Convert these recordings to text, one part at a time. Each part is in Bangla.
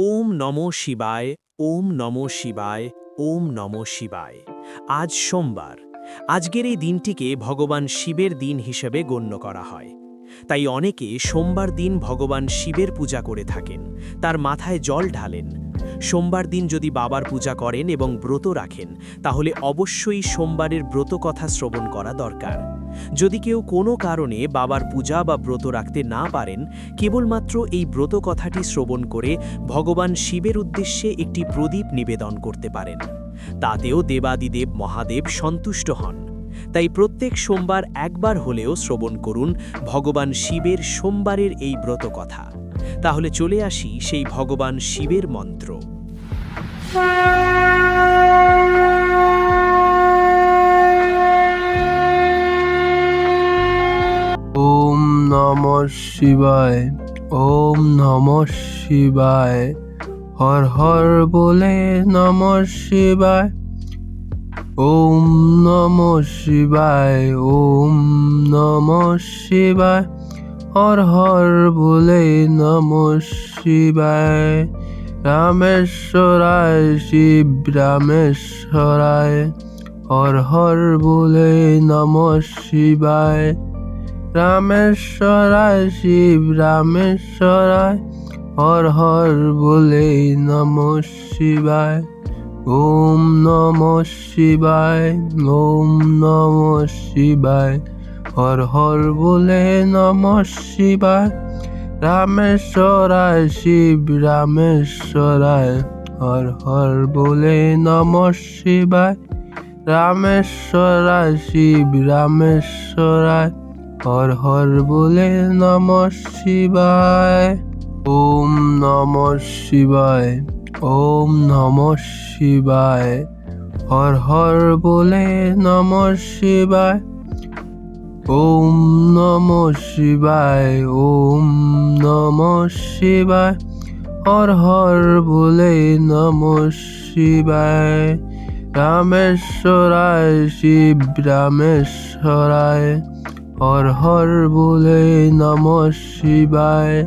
ওম নমো শিবায়, ওম নমো শিবায়, ওম নমো শিবায়। আজ সোমবার। আজকের এই দিনটিকে ভগবান শিবের দিন হিসেবে গণ্য করা হয়। তাই অনেকে সোমবার দিন ভগবান শিবের পূজা করে থাকেন। তার মাথায় জল ঢালেন। সোমবার দিন যদি বাবার পূজা করেন এবং ব্রত রাখেন, তাহলে অবশ্যই সোমবারের ব্রত কথা শ্রবণ করা দরকার। যদি কেউ কোনো কারণে বাবার পূজা বা ব্রত রাখতে না পারেন, কেবলমাত্র এই ব্রত কথাটি শ্রবণ করে ভগবান শিবের উদ্দেশ্যে একটি প্রদীপ নিবেদন করতে পারেন। তাতেও দেবাদিদেব মহাদেব সন্তুষ্ট হন। তাই প্রত্যেক সোমবার একবার হলেও শ্রবণ করুন ভগবান শিবের সোমবারের এই ব্রত কথা। তাহলে চলে আসি সেই ভগবান শিবের মন্ত্র। ওম নম শিবায়, ওম নম শিবায়। হর হর বলে নম শিবায়। ওম নম শিবায়, ওম নম শিবায়। হর হর বলে নম শিবায় রামেশ্বরায় শিব রামেশ্বরায় হর হর বলে নম শিবায় রামেশ্বরায় শিব রামেশ্বরায় হর হর বলে নম শিবায় ওম নম শিবায় ওম নম শিবায় হর হর বলে নম শিবায়। রামেশ্বরায় শিব, রামেশ্বরায় হর হর বলে নম শিবায়। রামেশ্বরায় শিব, রামেশ্বরায় হর হর বলে নম শিবায়। ওম নম শিবায়, ওম নম শিবায়। হর হর বলে নম শিবায়। ওম নম শিবায়, ওম নম শিবায়। হর হর বলে নম শিবায়। রামেশ্বরায়, শিব রামেশ্বরায়। হর হর বলে নম শিবায়।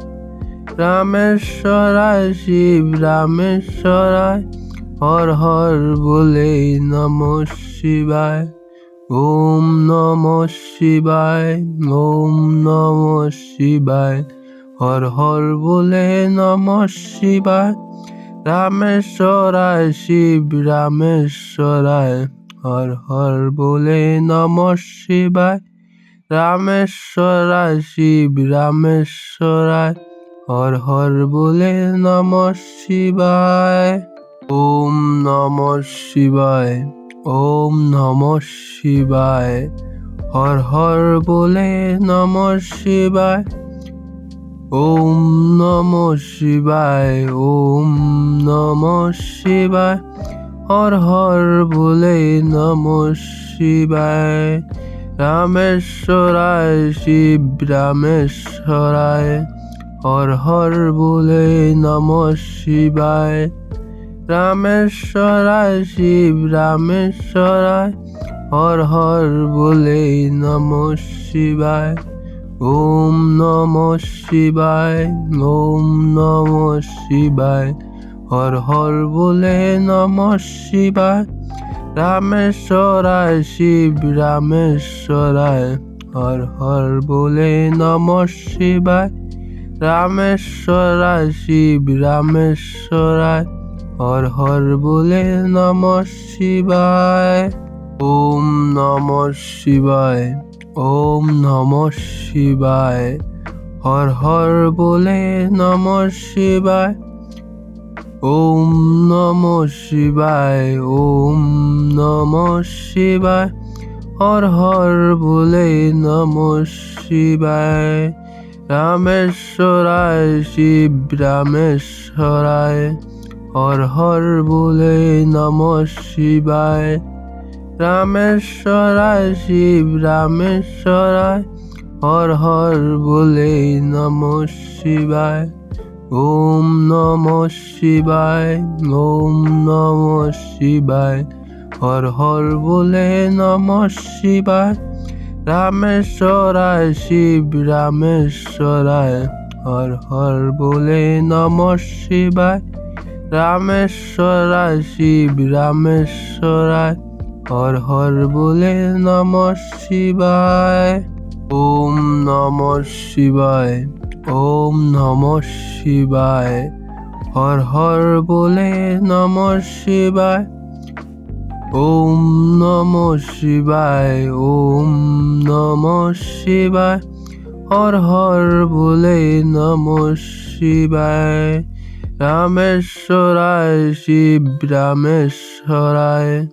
রামেশ্বরায়, শিব রামেশ্বরায়। হর হর বলে নম শিবায়। ওম নম শিবায়, ওম নম শিবায়। হর হর বলে নম শিবায়। রামেশ্বরায় শিব, রামেশ্বরায়। হর হর বলে নম শিবায়। রামেশ্বরায় শিব, রামেশ্বরায়। হর হর বলে নম শিবায়। ওম নম শিবায়। ওম নম শিবায়। হর হর বলে নম শিবায়। ওম নম শিবায়, ওম নম শিবায়। হর হর বলে নম শিবায়। রামেশ্বরায়, শিব রামেশ্বরায়। হর হর বলে নম শিবায়। রামেশ্বরায়, শিব রামেশ্বরায়, হর হর বলে নম শিবায়। ওম নম শিবায়, ওম নম শিবায়, হর হর বলে নম শিবায়। রামেশ্বরায়, শিব রামেশ্বরায়, হর হর বলে নম শিবায়। রামেশ্বরায়, শিব রামেশ্বরায় হর হর বলে নম শিবায়। ওম নম শিবায়। ওম নম শিবায়। হর হর বলে নম শিবায়। ওম নম শিবায়। ওম নম শিবায়। হর হর বলে নম শিবায়। রামেশ্বরায় শিব রামেশ্বরায়। হর হর বলে নম শিবায়। রামেশ্বরায় শিব রামেশ্বরায় হর হর বলে নম শিবায়। ওম নম শিবায়, ওম নম শিবায় হর হর বলে নম শিবায়। রামেশ্বরায় শিব রামেশ্বরায় হর হর বলে নম শিবায়। রামেশ্বরায়, শিব রামেশ্বরায়, হর হর বলে নম শিবায়। ওম নম শিবায়, ওম নম শিবায়, হর হর বলে নম শিবায়। ওম নম শিবায়, ওম নম শিবায়, হর হর বলে নম শিবায়। রামেশ্বরায়, শিব রামেশ্বরায়,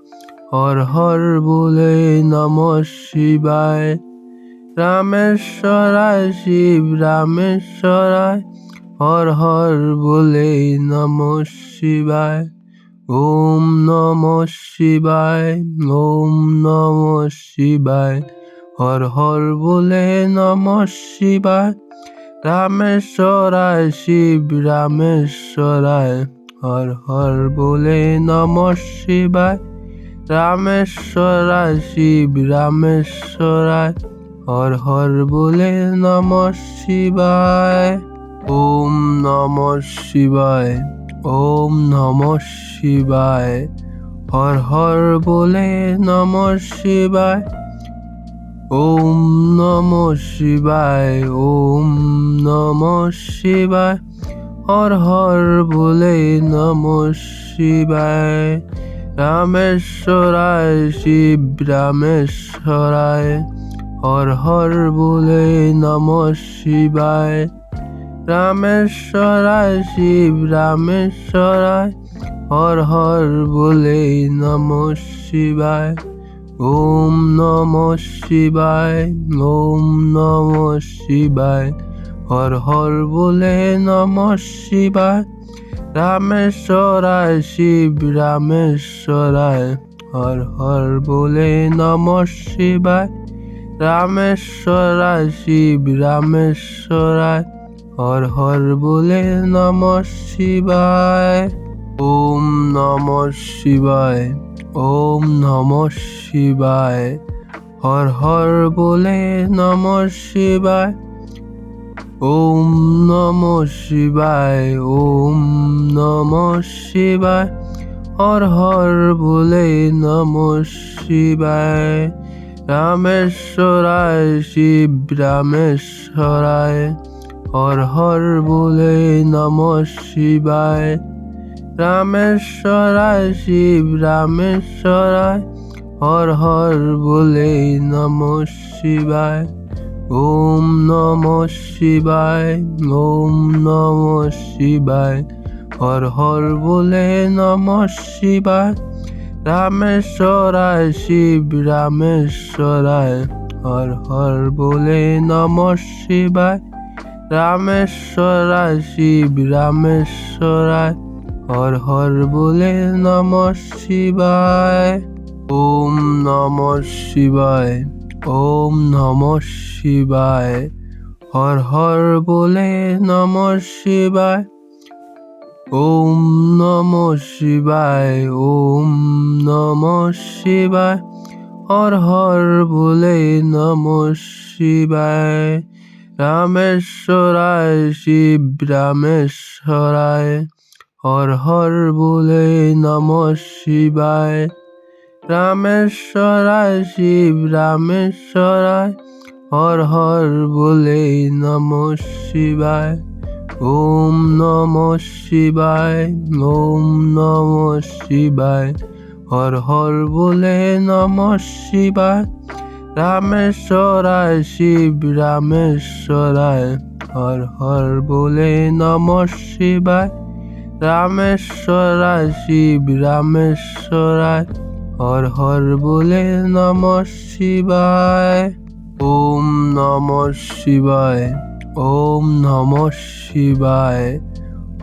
হর হর বলে নম শিবায়। রামেশ্বরায়, শিব রামেশ্বরায়, হর হর বলে নম শিবায়। ওম নম শিবায়, ওম নম শিবায়, হর হর বলে নম শিবায়। রামেশ্বরায় শিব, রামেশ্বরায় হর হর বলে নম শিবায়। রামেশ্বরায় শিব, রামেশ্বরায় হর হর বলে নম শিবায়। ওম নম শিবায়, ওম নম শিবায়। হর হর বলে নম শিবায়। ওম নম শিবায়, ওম নম শিবায়। হর হর বলে নম শিবায়। রামেশ্বরায়, শিব রামেশ্বরায়। হর হর বলে নম শিবায়। রামেশ্বরায়, শিব রামেশ্বরায়। হর হর বলে নম শিবায়। ওম নম শিবায়, ওম নম শিবায়। হর হর বলে নম শিবায়, রামেশ্বরায় শিব রামেশ্বরায়। হর হর বলে নম শিবায়, রামেশ্বরায় শিব রামেশ্বরায়। হর হর বলে নম শিবায়, ওম নম শিবায়। ওম নম শিবায়। হর হর বলে নম শিবায়। ওম নম শিবায়, ওম নম শিবায়। হর হর বলে নম শিবায়। রামেশ্বরায়, শিব রামেশ্বরায়। হর হর বলে নম শিবায়। রামেশ্বরায়, শিব রামেশ্বরায়, হর হর বলে নম শিবায়, ওম নম শিবায়, ওম নম শিবায়, হর হর বলে নম শিবায়, রামেশ্বরায়, শিব রামেশ্বরায়, হর হর বলে নম শিবায়, রামেশ্বরায়, শিব রামেশ্বরায় হর হর বলে নম শিবায়। ওম নম শিবায়। ওম নম শিবায়। হর হর বলে নম শিবায়। ওম নম শিবায়। ওম নম শিবায়। হর হর বলে নম শিবায়। রামেশ্বরায় শিব রামেশ্বরায়। হর হর বলে নম শিবায়। রামেশ্বরায়, শিব রামেশ্বরায়, হর হর বলে নম শিবায়। ওম নম শিবায়, ওম নম শিবায়, হর হর বলে নম শিবায়। রামেশ্বরায়, শিব রামেশ্বরায়, হর হর বলে নম শিবায়। রামেশ্বরায়, শিব রামেশ্বরায়, হর হর বলে নম শিবায়। ওম নম শিবায়, ওম নম শিবায়,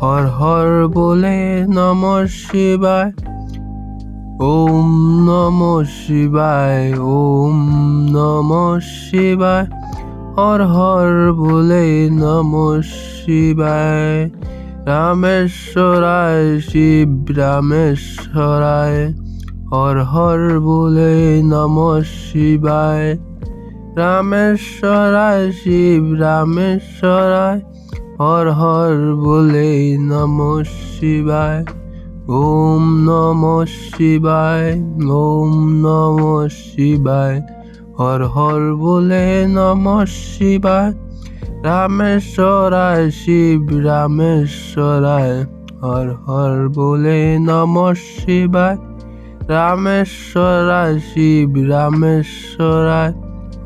হর হর বলে নম শিবায়। ওম নম শিবায়, ওম নম শিবায়, হর হর বলে নম শিবায়। রামেশ্বরায়, শিব রামেশ্বরায়, হর হর বলে নম শিবায়। রামেশ্বরায়, শিব রামেশ্বরায়, হর হর বলে নম শিবায়। ওম নম শিবায়, ওম নম শিবায়, হর হর বলে নম শিবায়। রামেশ্বরায়, শিব রামেশ্বরায়, হর হর বলে নম শিবায়। রামেশ্বরায়, শিব রামেশ্বরায়,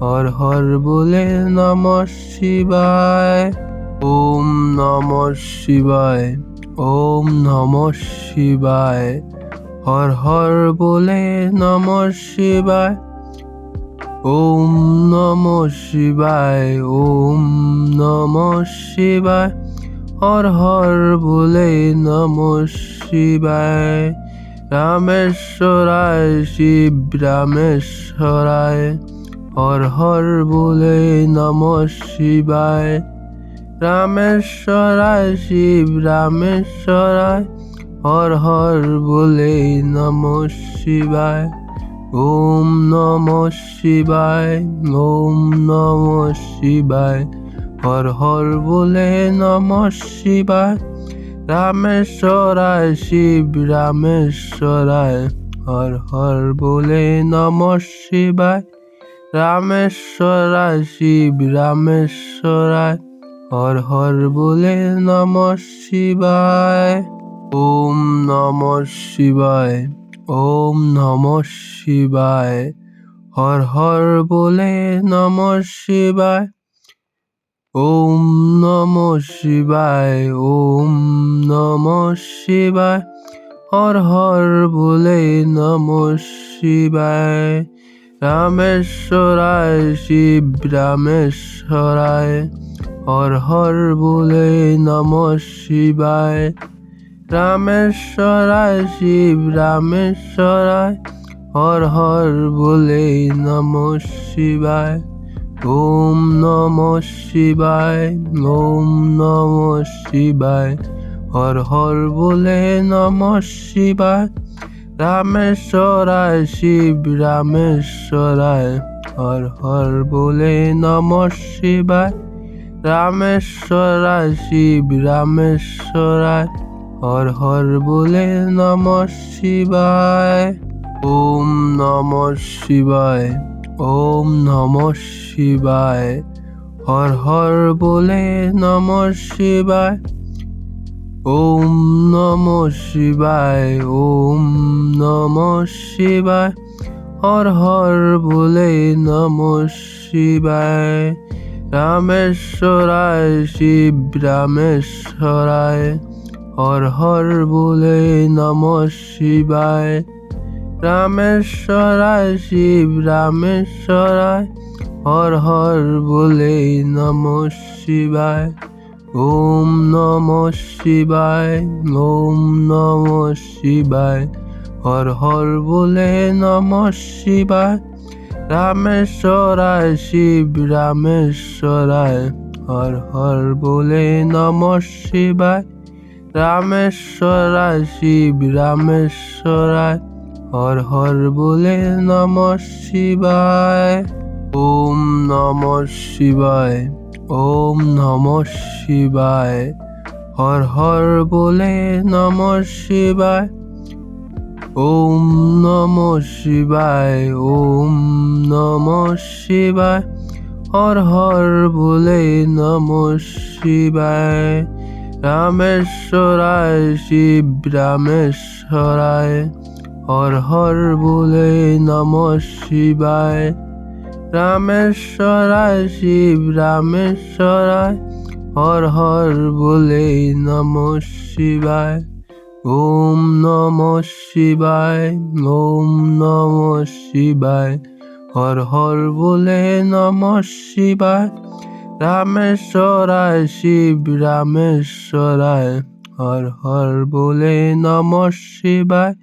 হর হর বলে নম শিবায়। ওম নম শিবায়, ওম নম শিবায়, হর হর বলে নম শিবায়। ওম নম শিবায়, ওম নম শিবায়। হর হর বলে নম শিবায়। রামেশ্বরায়, শিব রামেশ্বরায়। হর হর বলে নম শিবায়। রামেশ্বরায়, শিব রামেশ্বরায়। হর হর বলে নম শিবায়। ওম নম শিবায়, ওম নম শিবায়। হর হর বলে নম শিবায়। রামেশ্বরায় শিব, রামেশ্বরায়। হর হর বলে নম শিবায়। রামেশ্বরায় শিব, রামেশ্বরায়। হর হর বলে নম শিবায়। ওম নম শিবায়। ওম নম শিবায়। হর হর বলে নম শিবায়। ওম নম শিবায়, ওম নম শিবায়। হর হর বলে নম শিবায়। রামেশ্বরায়, শিব রামেশ্বরায়। হর হর বলে নম শিবায়। রামেশ্বরায়, শিব রামেশ্বরায়, হর হর বলে নম শিবায়, ওম নম শিবায়, ওম নম শিবায়, হর হর বলে নম শিবায়, রামেশ্বরায়, শিব রামেশ্বরায়, হর হর বলে নম শিবায়, রামেশ্বরায়, শিব রামেশ্বরায় হর হর বলে নম শিবায়। ওম নম শিবায়। ওম নম শিবায়। হর হর বলে নম শিবায়। ওম নম শিবায়। ওম নম শিবায়। হর হর বলে নম শিবায়। রামেশ্বরায় শিব রামেশ্বরায়। হর হর বলে নম শিবায়। রামেশ্বরায় শিব, রামেশ্বরায় হর হর বলে নম শিবায়। ওম নম শিবায়, ওম নম শিবায়। হর হর বলে নম শিবায়। রামেশ্বরায় শিব, রামেশ্বরায় হর হর বলে নম শিবায়। রামেশ্বরায়, শিব রামেশ্বরায়, হর হর বলে নম শিবায়। ওম নম শিবায়, ওম নম শিবায়, হর হর বলে নম শিবায়। ওম নম শিবায়, ওম নম শিবায়, হর হর বলে নম শিবায়। রামেশ্বরায়, শিব রামেশ্বরায়, হর হর বলে নম শিবায়। রামেশ্বরায়, শিব রামেশ্বরায়, হর হর বলে নম শিবায়। ওম নম শিবায়, ওম নম শিবায়, হর হর বলে নম শিবায়। রামেশ্বরায়, শিব রামেশ্বরায়, হর হর বলে নম শিবায়।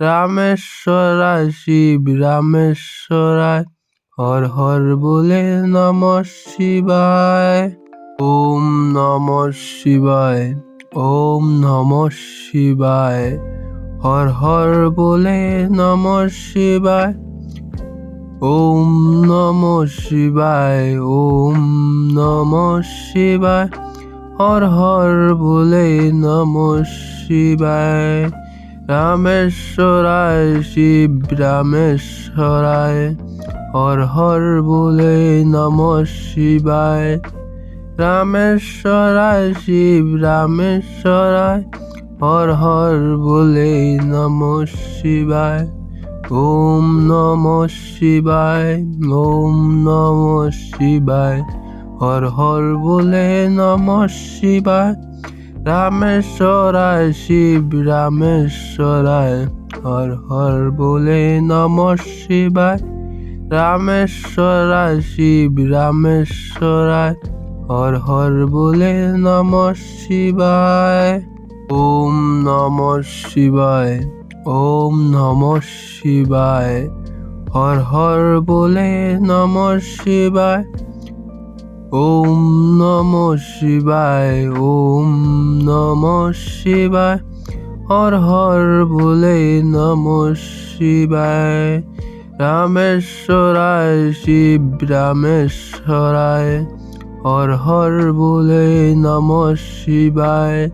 রামেশ্বরায়, শিব রামেশ্বরায়, হর হর বলে নম শিবায়। ওম নম শিবায়, ওম নম শিবায়, হর হর বলে নম শিবায়। ওম নম শিবায়, ওম নম শিবায়। হর হর বলে নম শিবায়। রামেশ্বরায়, শিব রামেশ্বরায়। হর হর বলে নম শিবায়। রামেশ্বরায়, শিব রামেশ্বরায়। হর হর বলে নম শিবায়। ওম নম শিবায়, ওম নম শিবায়। হর হর বলে নম শিবায়। রামেশ্বরায় শিব, রামেশ্বরায়। হর হর বলে নম শিবায়। রামেশ্বরায় শিব, রামেশ্বরায়। হর হর বলে নম শিবায়। ওম নম শিবায়। ওম নম শিবায়। হর হর বলে নম শিবায়। ওম নম শিবায়, ওম নম শিবায়। হর হর বলে নম শিবায়। রামেশ্বরায়, শিব রামেশ্বরায়। হর হর বলে নম শিবায়।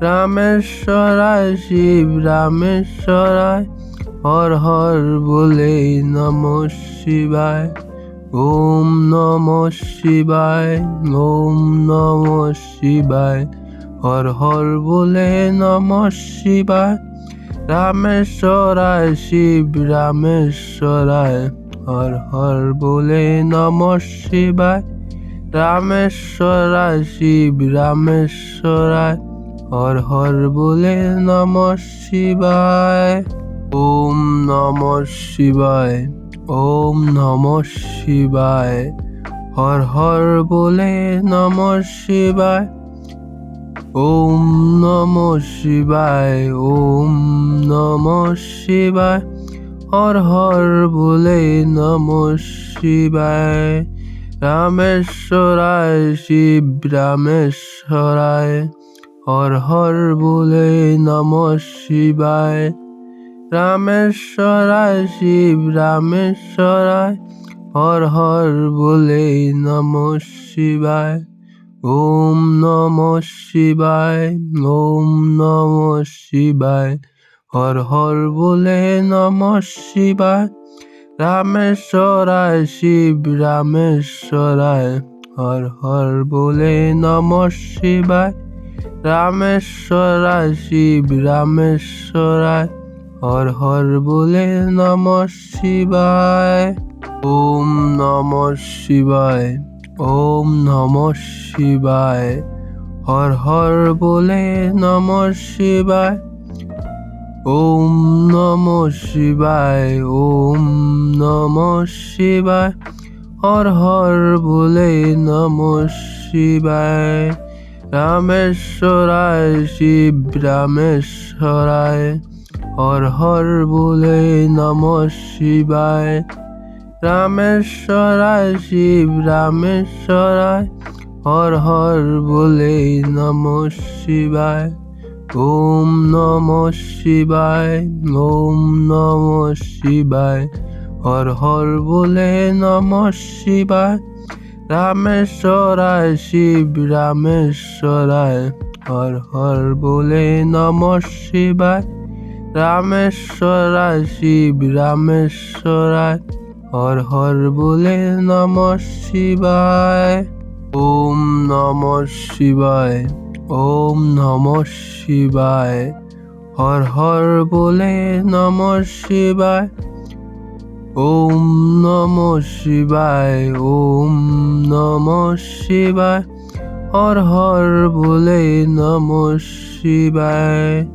রামেশ্বরায়, শিব রামেশ্বরায়, হর হর বলে নম শিবায়। ওম নম শিবায়, ওম নম শিবায়, হর হর বলে নম শিবায়। রামেশ্বরায়, শিব রামেশ্বরায়, হর হর বলে নম শিবায়। রামেশ্বরায়, শিব রামেশ্বরায় হর হর বলে নম শিবায়। ওম নম শিবায়। ওম নম শিবায়। হর হর বলে নম শিবায়। ওম নম শিবায়। ওম নম শিবায়। হর হর বলে নম শিবায়। রামেশ্বরায়, শিব রামেশ্বরায়। হর হর বলে নম শিবায়। রামেশ্বরায় শিব, রামেশ্বরায় হর হর বলে নম শিবায়। ওম নম শিবায়, ওম নম শিবায়। হর হর বলে নম শিবায়। রামেশ্বরায় শিব, রামেশ্বরায় হর হর বলে নম শিবায়। রামেশ্বরায়, শিব রামেশ্বরায়, হর হর বলে নম শিবায়। ওম নম শিবায়, ওম নম শিবায়, হর হর বলে নম শিবায়। ওম নম শিবায়, ওম নম শিবায়, হর হর বলে নম শিবায়। রামেশ্বরায়, শিব রামেশ্বরায়, হর হর বলে নম শিবায়। রামেশ্বরায়, শিব রামেশ্বরায়, হর হর বলে নম শিবায়। ওম নম শিবায়, ওম নম শিবায়, হর হর বলে নম শিবায়। রামেশ্বরায় শিব, রামেশ্বরায় হর হর বলে নম শিবায়। রামেশ্বরায় শিব, রামেশ্বরায় হর হর বলে নম শিবায়। ওম নম শিবায়, ওম নম শিবায়। হর হর বলে নম শিবায়। ওম নম শিবায়, ওম নম শিবায়। হর হর বলে নম শিবায়।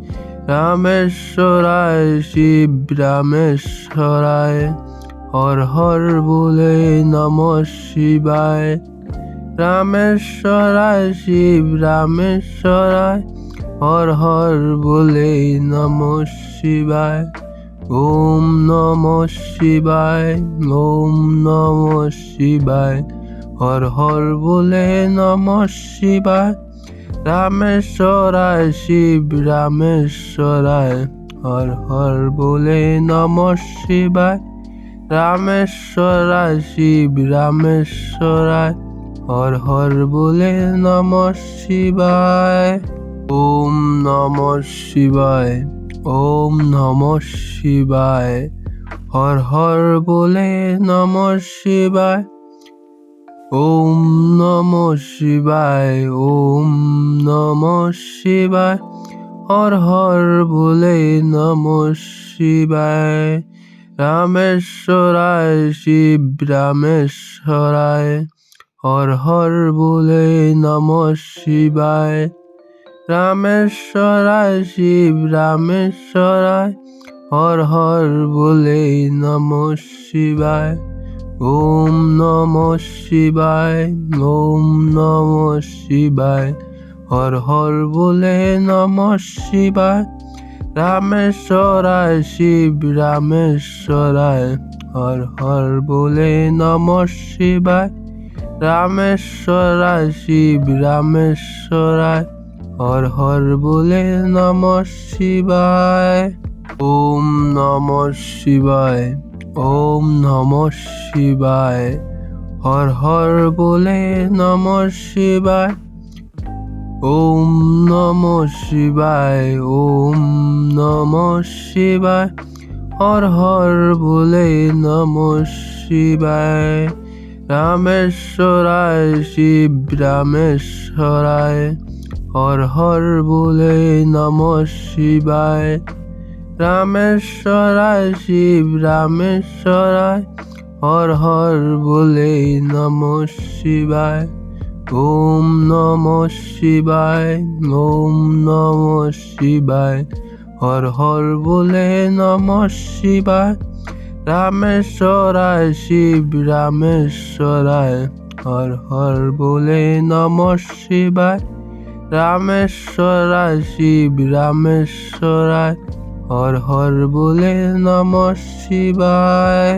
রামেশ্বরায়, শিব রামেশ্বরায়। হর হর বলে নম শিবায়। রামেশ্বরায়, শিব রামেশ্বরায়। হর হর বলে নম শিবায়। ওম নম শিবায়, ওম নম শিবায়। হর হর বলে নম শিবায়। রামেশ্বরায় শিব, রামেশ্বরায়। হর হর বলে নম শিবায়। রামেশ্বরায় শিব, রামেশ্বরায়। হর হর বলে নম শিবায়। ওম নম শিবায়। ওম নম শিবায়। হর হর বলে নম শিবায়। ওম নম শিবায়, ওম নম শিবায়। হর হর বলে নম শিবায়। রামেশ্বরায়, শিব রামেশ্বরায়। হর হর বলে নম শিবায়। রামেশ্বরায়, শিব রামেশ্বরায়, হর হর বলে নম শিবায়, ওম নম শিবায়, ওম নম শিবায়, হর হর বলে নম শিবায়, রামেশ্বরায়, শিব রামেশ্বরায়, হর হর বলে নম শিবায়, রামেশ্বরায়, শিব রামেশ্বরায় হর হর বলে নম শিবায়। ওম নম শিবায়। ওম নম শিবায়। হর হর বলে নম শিবায়। ওম নম শিবায়। ওম নম শিবায়। হর হর বলে নম শিবায়। রামেশ্বরায় শিব রামেশ্বরায়। হর হর বলে নম শিবায়। রামেশ্বরায় শিব রামেশ্বরায় হর হর বলে নম শিবায়। ওম নম শিবায়, ওম নম শিবায় হর হর বলে নম শিবায়। রামেশ্বরায় শিব রামেশ্বরায় হর হর বলে নম শিবায়। রামেশ্বরায় শিব রামেশ্বরায় হর হর বলে নম শিবায়।